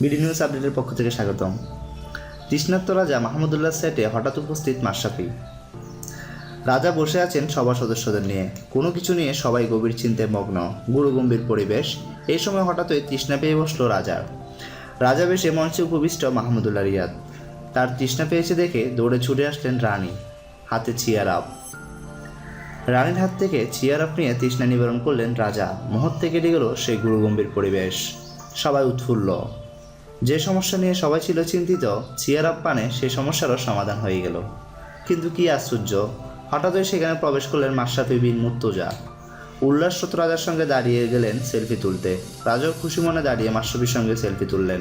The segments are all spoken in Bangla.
বিডি নিউজ আপডেটের পক্ষ থেকে স্বাগতম। তৃষ্ণাত্ম রাজা মাহমুদুল্লাহ সেটে হঠাৎ উপস্থিত মাশরাফি। রাজা বসে আছেন সভা সদস্যদের নিয়ে। কোনো কিছু নিয়ে সবাই গভীর চিন্তায় মগ্ন, গুরুগম্ভীর পরিবেশ। এই সময় হঠাৎই তৃষ্ণা পেয়ে বসল রাজার রাজা বেশে মঞ্চে উপবিষ্ট মাহমুদুল্লাহ রিয়াদ। তার তৃষ্ণা পেয়েছে দেখে দৌড়ে ছুটে আসলেন রানী। হাতে চিয়ার আপ। রানীর হাত থেকে চিয়ার আপ নিয়ে তৃষ্ণা নিবারণ করলেন রাজা। মুহূর্তে কেটে গেল সেই গুরুগম্ভীর পরিবেশ। সবাই উৎফুল্ল। যে সমস্যা নিয়ে সবাই ছিল চিন্তিত চিয়ার আপ পানে সেই সমস্যারও সমাধান হয়ে গেল। কিন্তু কি আশ্চর্য, হঠাৎই সেখানে প্রবেশ করলেন মাশরাফি বিন মুর্তজা। উল্লাসরত রাজার সঙ্গে দাঁড়িয়ে গেলেন সেলফি তুলতে। রাজাও খুশি মনে দাঁড়িয়ে মাশরাফির সঙ্গে সেলফি তুললেন।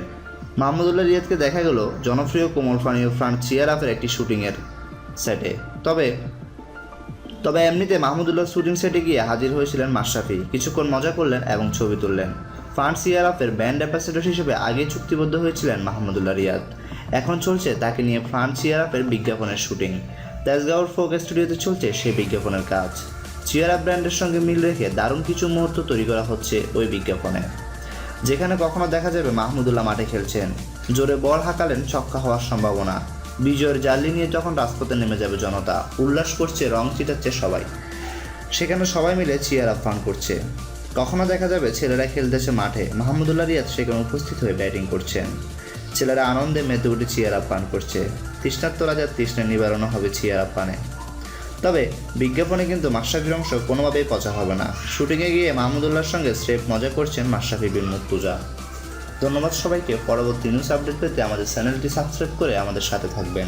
মাহমুদুল্লাহ রিয়াদকে দেখা গেল জনপ্রিয় কোমল ফানীয় ফ্রান্ট চিয়ার আপের একটি শুটিংয়ের সেটে। তবে তবে এমনিতে মাহমুদুল্লাহ শুটিং সেটে গিয়ে হাজির হয়েছিলেন মাশরাফি। কিছুক্ষণ মজা করলেন এবং ছবি তুললেন। ফান্ড সিয়ারাফের ব্যান্ড অ্যাম্বাসেডর হিসেবে আগে চুক্তিবদ্ধ হয়েছিলেন মাহমুদুল্লাহ রিয়াদ। এখন চলছে তাকে নিয়ে ফ্রান্স সিয়ারাফের বিজ্ঞাপনের শুটিং। তেজগাঁওর ফোক স্টুডিওতে চলছে সেই বিজ্ঞাপনের কাজ। চিয়ারা ব্র্যান্ডের সঙ্গে মিল রেখে দারুণ কিছু মুহূর্ত তৈরি করা হচ্ছে ওই বিজ্ঞাপনে। যেখানে কখনো দেখা যাবে মাহমুদুল্লাহ মাঠে খেলছেন। জোরে বল হাঁকালেন ছক্কা হওয়ার সম্ভাবনা। বিজয়ের জার্লি নিয়ে যখন রাজপথে নেমে যাবে জনতা, উল্লাস করছে রং ছিটাচ্ছে সবাই। সেখানে সবাই মিলে চিয়ার আপ ফান করছে। কখনো দেখা যাবে ছেলেরা খেলতেছে মাঠে। মাহমুদুল্লাহ রিয়াদ সেখানে উপস্থিত হয়ে ব্যাটিং করছেন। ছেলেরা আনন্দে মেতে উঠে চিয়ার আপ পান করছে। তৃষ্ণার্ত রাজার তৃষ্ণা নিবারণও হবে চিয়ার আপ পানে। তবে বিজ্ঞাপনে কিন্তু মাশরাফির অংশ কোনোভাবেই পচা হবে না। শুটিংয়ে গিয়ে মাহমুদুল্লাহর সঙ্গে স্রেফ মজা করছেন মাশরাফি বিন মুর্তুজা। ধন্যবাদ সবাইকে। পরবর্তী নিউজ আপডেট পেতে আমাদের চ্যানেলটি সাবস্ক্রাইব করে আমাদের সাথে থাকবেন।